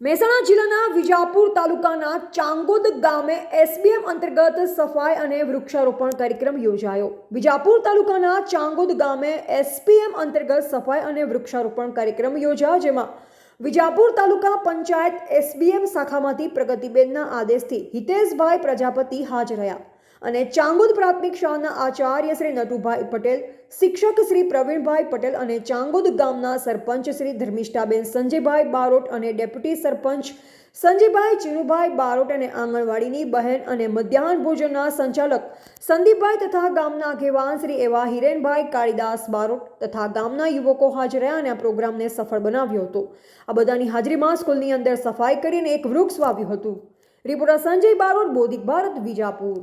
મહેસાણા જિલ્લાના વિજાપુર તાલુકાના ચાંગોદ ગામે એસબીએમ અંતર્ગત સફાઈ અને વૃક્ષારોપણ કાર્યક્રમ યોજાયો. વિજાપુર તાલુકાના ચાંગોદ ગામે એસપીએમ અંતર્ગત સફાઈ અને વૃક્ષારોપણ કાર્યક્રમ યોજાયો, જેમાં વિજાપુર તાલુકા પંચાયત એસબીએમ શાખામાંથી પ્રગતિબેનના આદેશથી હિતેશભાઈ પ્રજાપતિ હાજર રહ્યા. અને ચાંગોદ પ્રાથમિક શાળાના આચાર્ય શ્રી નટુભાઈ પટેલ, શિક્ષક શ્રી પ્રવીણભાઈ પટેલ અને ચાંગોદ ગામના સરપંચ શ્રી ધર્મિષ્ઠાબેન સંજયભાઈ બારોટ અને ડેપ્યુટી સરપંચ સંજયભાઈ ચીનુભાઈ બારોટ અને આંગણવાડીની બહેન અને મધ્યાહન ભોજનના સંચાલક સંદીપભાઈ તથા ગામના આગેવાન શ્રી એવા હિરેનભાઈ કાળીદાસ બારોટ તથા ગામના યુવકો હાજર રહ્યા અને આ પ્રોગ્રામને સફળ બનાવ્યો હતો. આ બધાની હાજરીમાં સ્કૂલની અંદર સફાઈ કરીને એક વૃક્ષ વાવ્યું હતું. રિપોર્ટર સંજય બારોટ, બોધિક ભારત, વિજાપુર.